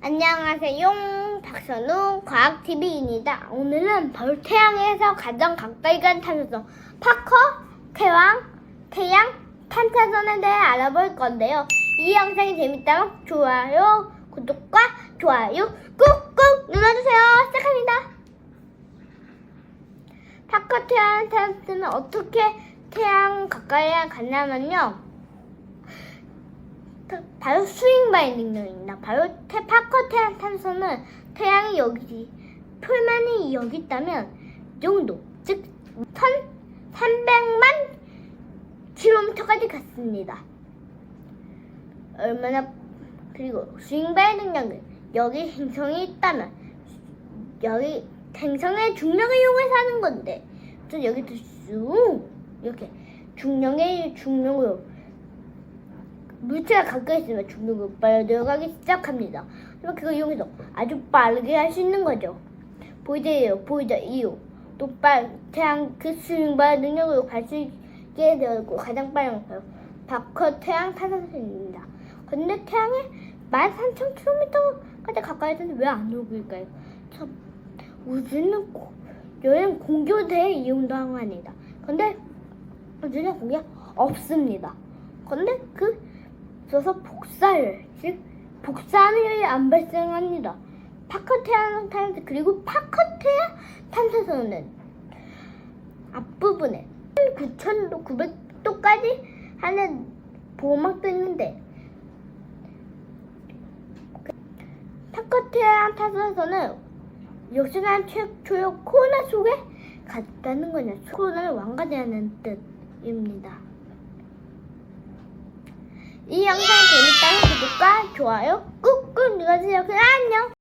안녕하세요. 박선우 과학TV입니다. 오늘은 바로 태양에서 가장 가까이 간 탄소성 파커, 태왕, 태양, 탄탄선에 대해 알아볼 건데요. 이 영상이 재밌다면 좋아요, 구독과 좋아요 꾹꾹 눌러주세요. 시작합니다. 파커 태양 탄소는 어떻게 태양 가까이 갔냐면요. 바로 스윙 바인딩 능력입니다. 바로 태, 파커 태양 탄소는 태양이 여기 표면이 여기 있다면 이 정도 즉 1,300만 킬로미터까지 갔습니다. 얼마나 그리고 스윙 바인딩 능력은 여기 행성이 있다면 여기 행성의 중력을 이용해서 하는 건데 또 여기도 쑥 이렇게 중력의 중력으로 물체가 가까이 있으면 중력으로 빨려 들어가기 시작합니다. 그럼 그걸 이용해서 아주 빠르게 할 수 있는 거죠. 보이드예요. 보이드 이후 또 빨, 태양 그 수능발 능력으로 갈 수 있게 되었고 가장 빠른 거요. 바커 태양 탄산선입니다. 근데 태양에 13,000km까지 가까이 있는데 왜 안 오고 있을까요? 참, 우주는 고, 여행 공교대에 이용도 합니다. 근데 우주는 공기 없습니다. 근데 그 그래서 복사열, 즉 복사하는 안 발생합니다. 파커태양 탄소 그리고 파커태양 탄소는 앞부분에 9,900도까지 하는 보호막도 있는데 파커태양 탄소는 역시나 최초의 코로나 속에 갔다는 거냐. 코로나를 왕가제하는 뜻입니다. 이 영상 재밌다면 구독과 좋아요 꾹꾹 눌러주세요. 그럼 안녕!